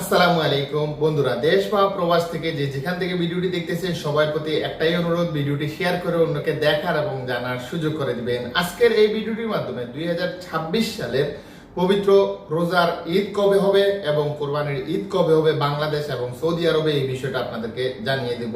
আসসালামু আলাইকুম। বন্ধুরা, দেশ বা প্রবাস থেকে যে যেখান থেকে ভিডিওটি দেখতেছেন, সবার প্রতি একটাই অনুরোধ, ভিডিওটি শেয়ার করে অন্যকে দেখার এবং জানার সুযোগ করে দিবেন। আজকের এই ভিডিওটির মাধ্যমে দুই হাজার ছাব্বিশ সালের পবিত্র রোজার ঈদ কবে হবে এবং কোরবানির ঈদ কবে হবে বাংলাদেশ এবং সৌদি আরবে এই বিষয়টা আপনাদেরকে জানিয়ে দেব।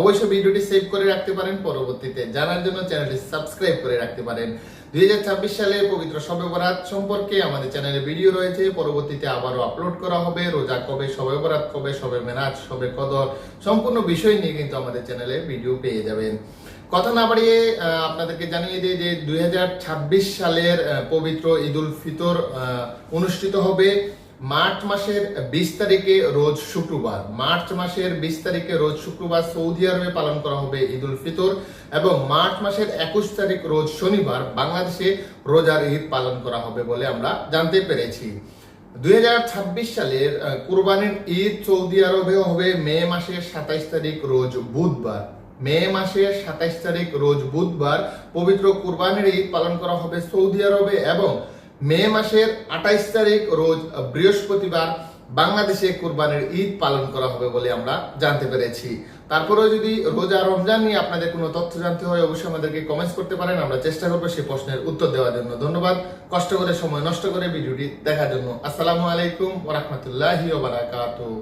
অবশ্যই ভিডিওটি সেভ করে রাখতে পারেন, পরবর্তীতে জানার জন্য চ্যানেলটি সাবস্ক্রাইব করে রাখতে পারেন। দুই হাজার ছাব্বিশ সালে পবিত্র শবে বরাত সম্পর্কে আমাদের চ্যানেলে ভিডিও রয়েছে, পরবর্তীতে আবারও আপলোড করা হবে। রোজা কবে, শবে বরাত কবে, শবে মেরাজ, শবে কদর, সম্পূর্ণ বিষয় নিয়ে কিন্তু আমাদের চ্যানেলে ভিডিও পেয়ে যাবেন। কথা না বাড়িয়ে আপনাদেরকে জানিয়ে দিই যে দুই হাজার ছাব্বিশ সালের পবিত্র ঈদুল ফিতর অনুষ্ঠিত হবে মার্চ মাসের বিশ তারিখে রোজ শুক্রবার। মার্চ মাসের বিশ তারিখে রোজ শুক্রবার সৌদি আরবে পালন করা হবে ঈদুল ফিতর এবং মার্চ মাসের একুশ তারিখ রোজ শনিবার বাংলাদেশে রোজার ঈদ পালন করা হবে বলে আমরা জানতে পেরেছি। দুই হাজার ছাব্বিশ সালের কুরবানির ঈদ সৌদি আরবে হবে মে মাসের সাতাইশ তারিখ রোজ বুধবার। মে মাসের সাতাইশ তারিখ রোজ বুধবার পবিত্র কুরবানির ঈদ পালন করা হবে সৌদি আরবে এবং মে মাসের আঠাইশ তারিখ রোজ বৃহস্পতিবার বাংলাদেশে কুরবানির ঈদ পালন করা হবে বলে আমরা জানতে পেরেছি। তারপরেও যদি রোজা রমজান নিয়ে আপনাদের কোনো তথ্য জানতে হয়, অবশ্যই আমাদেরকে কমেন্টস করতে পারেন। আমরা চেষ্টা করব সেই প্রশ্নের উত্তর দেওয়ার জন্য। ধন্যবাদ। কষ্ট করে, সময় নষ্ট করে ভিডিওটি দেখার জন্য। আসসালামু আলাইকুম ওরহমতুল্লাহি ওবারাকাতুহ